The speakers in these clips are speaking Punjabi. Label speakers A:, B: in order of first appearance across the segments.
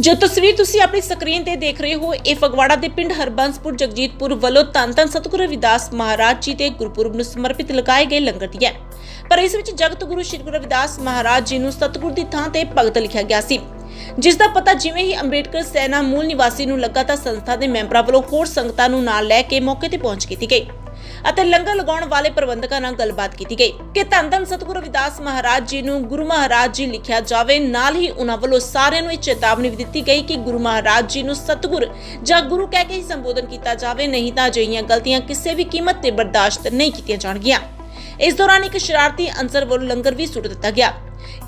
A: ਜੋ ਤਸਵੀਰ ਤੁਸੀਂ ਆਪਣੀ ਸਕਰੀਨ ਤੇ ਦੇਖ ਰਹੇ ਹੋ, ਇਹ ਫਗਵਾੜਾ ਦੇ ਪਿੰਡ ਹਰਬੰਸਪੁਰ, ਜਗਜੀਤਪੁਰ ਵੱਲੋਂ ਧੰਨ ਸਤਿਗੁਰੂ ਰਵਿਦਾਸ ਮਹਾਰਾਜ ਜੀ ਦੇ ਗੁਰਪੁਰਬ ਨੂੰ ਸਮਰਪਿਤ ਲਗਾਏ ਗਏ ਲੰਗਰ ਦੀ ਹੈ। ਪਰ ਇਸ ਵਿੱਚ ਜਗਤ ਗੁਰੂ ਸ਼੍ਰੀ ਗੁਰੂ ਰਵਿਦਾਸ ਮਹਾਰਾਜ ਜੀ ਨੂੰ ਸਤਿਗੁਰ ਦੀ ਥਾਂ ਤੇ ਭਗਤ ਲਿਖਿਆ ਗਿਆ ਸੀ। ਜਿਸ ਦਾ ਪਤਾ ਜਿਵੇਂ ਹੀ ਅੰਬੇਡਕਰ ਸੈਨਾ ਮੂਲ ਨਿਵਾਸੀ ਨੂੰ ਲੱਗਾ ਤਾਂ ਸੰਸਥਾ ਦੇ ਮੈਂਬਰਾਂ ਵੱਲੋਂ ਹੋਰ ਸੰਗਤਾਂ ਨੂੰ ਨਾਲ ਲੈ ਕੇ ਮੌਕੇ ਤੇ ਪਹੁੰਚ ਕੀਤੀ ਗਈ। ਅਤੇ ਲੰਗਰ ਲਗਾਉਣ ਵਾਲੇ ਪ੍ਰਬੰਧਕਾਂ ਨਾਲ ਗੱਲਬਾਤ ਕੀਤੀ ਗਈ ਕਿ ਧੰਨ ਸਤਿਗੁਰੂ ਰਵਿਦਾਸ ਮਹਾਰਾਜ ਜੀ ਨੂੰ ਗੁਰੂ ਮਹਾਰਾਜ ਜੀ ਲਿਖਿਆ ਜਾਵੇ। ਨਾਲ ਹੀ ਉਹਨਾਂ ਵੱਲੋਂ ਸਾਰਿਆਂ ਨੂੰ ਇਹ ਚੇਤਾਵਨੀ ਵੀ ਦਿੱਤੀ ਗਈ ਕਿ ਗੁਰੂ ਮਹਾਰਾਜ ਜੀ ਨੂੰ ਸਤਿਗੁਰ ਜਾਂ ਗੁਰੂ ਕਹਿ ਕੇ ਹੀ ਸੰਬੋਧਨ ਕੀਤਾ ਜਾਵੇ। ਨਹੀਂ ਤਾਂ ਅਜਿਹੀਆਂ ਗਲਤੀਆਂ ਕਿਸੇ ਵੀ ਕੀਮਤ ਤੇ ਬਰਦਾਸ਼ਤ ਨਹੀਂ ਕੀਤੀਆਂ ਜਾਣਗੀਆਂ। ਇਸ ਦੌਰਾਨ ਇੱਕ ਸ਼ਰਾਰਤੀ ਅੰਸਰ ਵੱਲੋਂ ਲੰਗਰ ਵੀ ਸੁੱਟ ਦਿੱਤਾ ਗਿਆ।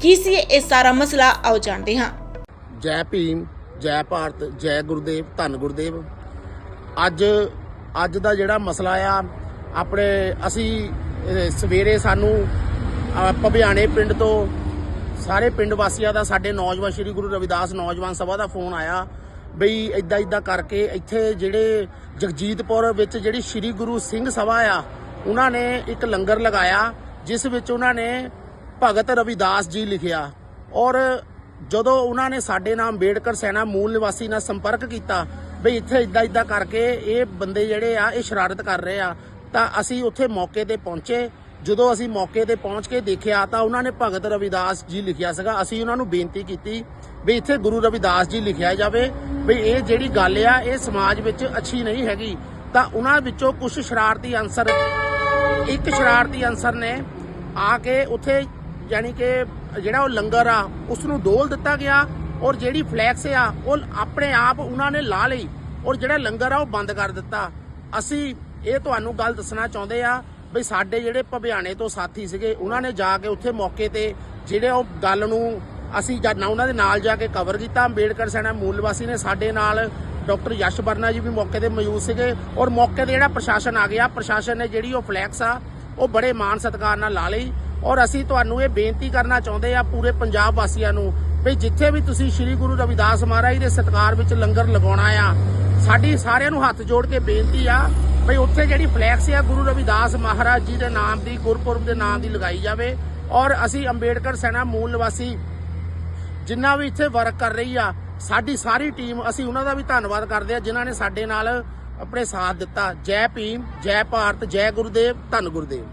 A: ਕੀ ਸੀ ਇਹ ਸਾਰਾ ਮਸਲਾ? ਆਓ ਜਾਣਦੇ ਹਾਂ।
B: ਜੈ ਭੀਮ, ਜੈ ਭਾਰਤ, ਜੈ ਗੁਰਦੇਵ, ਧੰਨ ਗੁਰਦੇਵ। ਅੱਜ ਅੱਜ ਦਾ ਜਿਹੜਾ ਮਸਲਾ ਆ ਆਪਣੇ ਅਸੀਂ ਸਵੇਰੇ ਸਾਨੂੰ ਭਵਿਆਣੇ ਪਿੰਡ ਤੋਂ ਸਾਰੇ ਪਿੰਡ ਵਾਸੀਆਂ ਦਾ, ਸਾਡੇ ਨੌਜਵਾਨ ਸ੍ਰੀ ਗੁਰੂ ਰਵਿਦਾਸ ਨੌਜਵਾਨ ਸਭਾ ਦਾ ਫੋਨ ਆਇਆ ਬਈ ਇਦਾਂ ਇਦਾਂ ਕਰਕੇ ਇੱਥੇ ਜਿਹੜੇ ਜਗਜੀਤਪੁਰ ਵਿੱਚ ਜਿਹੜੀ ਸ੍ਰੀ ਗੁਰੂ ਸਿੰਘ ਸਭਾ ਆ, ਉਹਨਾਂ ਨੇ ਇੱਕ ਲੰਗਰ ਲਗਾਇਆ, ਜਿਸ ਵਿੱਚ ਉਹਨਾਂ ਨੇ ਭਗਤ ਰਵਿਦਾਸ ਜੀ ਲਿਖਿਆ। ਔਰ ਜਦੋਂ ਉਹਨਾਂ ਨੇ ਸਾਡੇ ਨਾਲ ਅੰਬੇਡਕਰ ਸੈਨਾ ਮੂਲ ਨਿਵਾਸੀ ਨਾਲ ਸੰਪਰਕ ਕੀਤਾ, ਬਈ ਇੱਥੇ ਇਦਾਂ ਇਦਾਂ ਕਰਕੇ ਇਹ ਬੰਦੇ ਜਿਹੜੇ ਆ, ਇਹ ਸ਼ਰਾਰਤ ਕਰ ਰਹੇ ਆ ਤਾਂ ਅਸੀਂ ਉੱਥੇ ਮੌਕੇ ਤੇ ਪਹੁੰਚੇ। ਜਦੋਂ ਅਸੀਂ ਮੌਕੇ ਤੇ ਪਹੁੰਚ ਕੇ ਦੇਖਿਆ ਤਾਂ ਉਹਨਾਂ ਨੇ ਭਗਤ ਰਵਿਦਾਸ ਜੀ ਲਿਖਿਆ ਸੀਗਾ। ਅਸੀਂ ਉਹਨਾਂ ਨੂੰ ਬੇਨਤੀ ਕੀਤੀ ਵੀ ਇੱਥੇ ਗੁਰੂ ਰਵਿਦਾਸ ਜੀ ਲਿਖਿਆ ਜਾਵੇ ਵੀ ਇਹ ਜਿਹੜੀ ਗੱਲ ਆ, ਇਹ ਸਮਾਜ ਵਿੱਚ ਅੱਛੀ ਨਹੀਂ ਹੈਗੀ। ਤਾਂ ਉਹਨਾਂ ਵਿੱਚੋਂ ਕੁਝ ਸ਼ਰਾਰਤੀ ਅੰਸਰ ਇੱਕ ਸ਼ਰਾਰਤੀ ਅੰਸਰ ਨੇ ਆ ਕੇ ਉੱਥੇ ਯਾਨੀ ਕਿ ਜਿਹੜਾ ਉਹ ਲੰਗਰ ਆ ਉਸ ਨੂੰ ਡੋਲ ਦਿੱਤਾ ਗਿਆ ਔਰ ਜਿਹੜੀ ਫਲੈਕਸ ਆ, ਉਹ ਆਪਣੇ ਆਪ ਉਹਨਾਂ ਨੇ ਲਾ ਲਈ ਔਰ ਜਿਹੜਾ ਲੰਗਰ ਆ ਉਹ ਬੰਦ ਕਰ ਦਿੱਤਾ। ਅਸੀਂ ਇਹ ਤੁਹਾਨੂੰ ਗੱਲ ਦੱਸਣਾ ਚਾਹੁੰਦੇ ਆ ਵੀ ਸਾਡੇ ਜਿਹੜੇ ਭਵਿਆਣੇ ਤੋਂ ਸਾਥੀ ਸੀਗੇ, ਉਹਨਾਂ ਨੇ ਜਾ ਕੇ ਉੱਥੇ ਮੌਕੇ ਤੇ ਜਿਹੜੇ ਉਹ ਗੱਲ ਨੂੰ ਅਸੀਂ ਜਦ ਉਹਨਾਂ ਦੇ ਨਾਲ ਜਾ ਕੇ ਕਵਰ ਕੀਤਾ। ਅੰਬੇਡਕਰ ਸੈਨਾ ਮੂਲ ਵਾਸੀ ਨੇ ਸਾਡੇ ਨਾਲ, ਡਾਕਟਰ ਯਸ਼ ਵਰਨਾ ਜੀ ਵੀ ਮੌਕੇ ਤੇ ਮੌਜੂਦ ਸੀਗੇ ਔਰ ਮੌਕੇ ਤੇ ਜਿਹੜਾ ਪ੍ਰਸ਼ਾਸਨ ਆ ਗਿਆ, ਪ੍ਰਸ਼ਾਸਨ ਨੇ ਜਿਹੜੀ ਉਹ ਫਲੈਕਸ ਆ, ਉਹ ਬੜੇ ਮਾਣ ਸਤਿਕਾਰ ਨਾਲ ਲਾ ਲਈ। ਔਰ ਅਸੀਂ ਤੁਹਾਨੂੰ ਇਹ ਬੇਨਤੀ ਕਰਨਾ ਚਾਹੁੰਦੇ ਆ ਪੂਰੇ ਪੰਜਾਬ ਵਾਸੀਆਂ ਨੂੰ ਵੀ ਜਿੱਥੇ ਵੀ ਤੁਸੀਂ ਸ੍ਰੀ ਗੁਰੂ ਰਵਿਦਾਸ ਮਹਾਰਾਜ ਦੇ ਸਤਿਕਾਰ ਵਿੱਚ ਲੰਗਰ ਲਗਾਉਣਾ ਆ, ਸਾਡੀ ਸਾਰਿਆਂ ਨੂੰ ਹੱਥ ਜੋੜ ਕੇ ਬੇਨਤੀ ਆ ਵੀ ਉੱਥੇ ਜਿਹੜੀ ਫਲੈਕਸ ਆ, ਗੁਰੂ ਰਵਿਦਾਸ ਮਹਾਰਾਜ ਜੀ ਦੇ ਨਾਮ ਦੀ, ਗੁਰਪੁਰਬ ਦੇ ਨਾਮ ਦੀ ਲਗਾਈ ਜਾਵੇ। ਔਰ ਅਸੀਂ ਅੰਬੇਡਕਰ ਸੈਨਾ ਮੂਲ ਨਿਵਾਸੀ, ਜਿੰਨਾ ਵੀ ਇੱਥੇ ਵਰਕ ਕਰ ਰਹੀ ਆ, ਸਾਡੀ ਸਾਰੀ ਟੀਮ ਅਸੀਂ ਉਹਨਾਂ ਦਾ ਵੀ ਧੰਨਵਾਦ ਕਰਦੇ ਆ, ਜਿਨ੍ਹਾਂ ਨੇ ਸਾਡੇ ਨਾਲ ਆਪਣੇ ਸਾਥ ਦਿੱਤਾ। ਜੈ ਭੀਮ, ਜੈ ਭਾਰਤ, ਜੈ ਗੁਰਦੇਵ, ਧੰਨ ਗੁਰਦੇਵ।